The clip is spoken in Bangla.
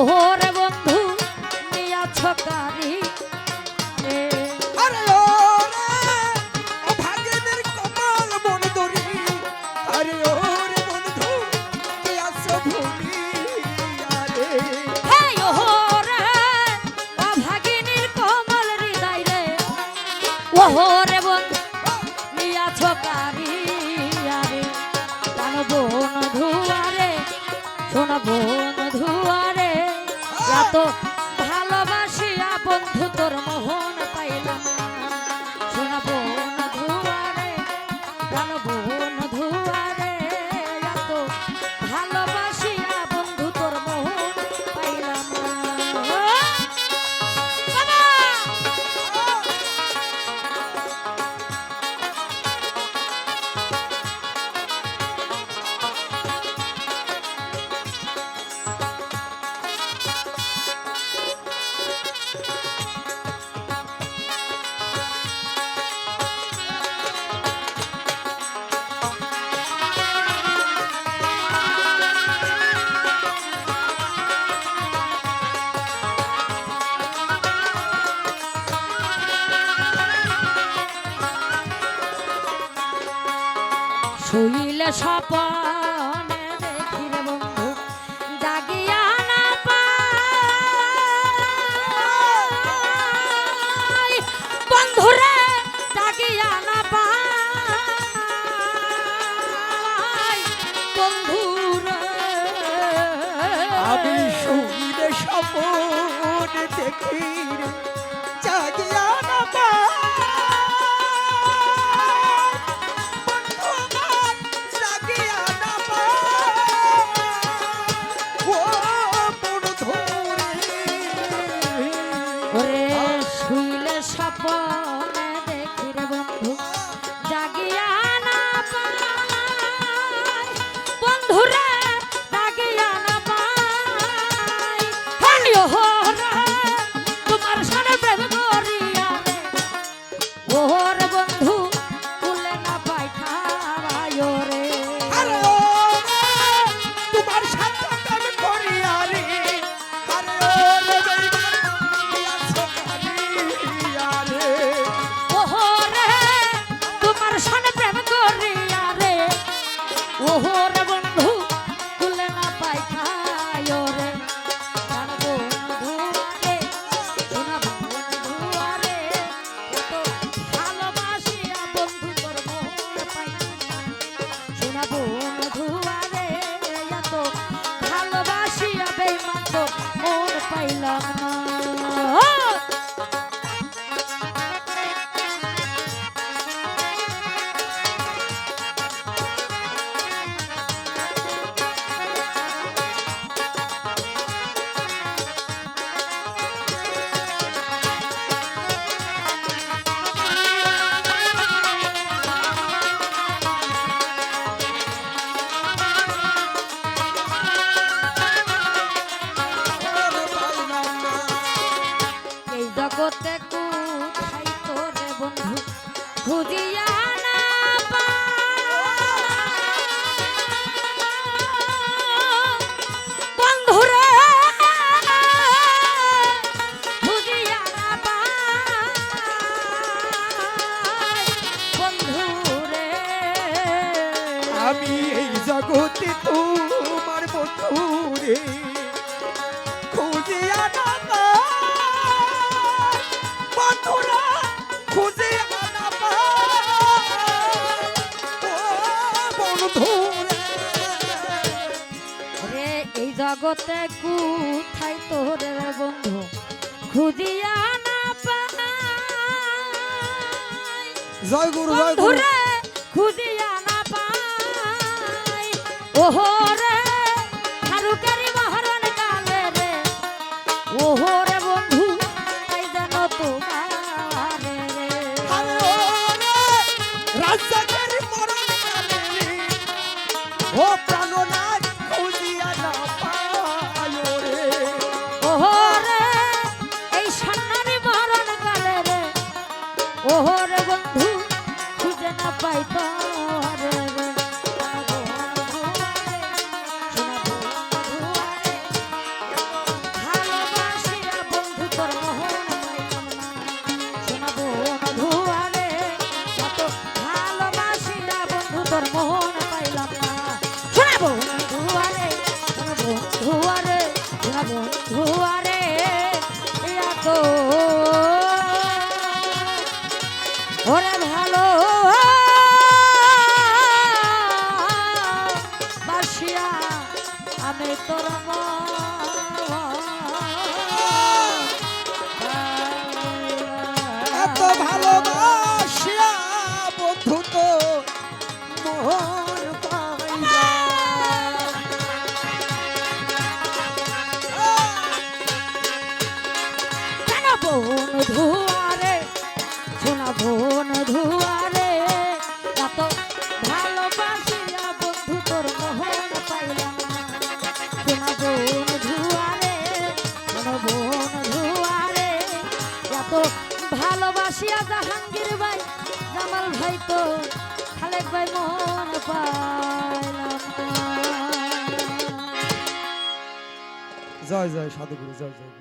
ও রে বন্ধু নিয়াছ কারি। আরে ও রে ও ভাগেদের কপাল মন দরি আরে ও রে বন্ধু আসো ভূমি। আরে। হেই ওহো রে, অভাগিনীর কোমল হৃদয় রে, ওহো রে বন্ধু, নিয়াছ কারিয়া রে, প্রাণ বন্ধুয়ারে, শোন বন্ধুয়ারে, এত ভালোবাসিয়া বন্ধু তোর মোহন। স্বপনে দেখি রে বন্ধু, জাগিয়া না পাই। বন্ধুরে, জাগিয়া না পাই। বন্ধুরে। আমি শুইলে স্বপন দেখি জগতে কোথায় তোরে বন্ধু? খুজিয়া না পাই। জয় গুরু জয় গুরু। খুদিয়া না পাই। ওহরে দুয়ারে ভালো আসিয়া জাহাঙ্গীর ভাই জামাল ভাই তো খালেক ভাই মন জয় জয় সাধুগুরু জয় জয়।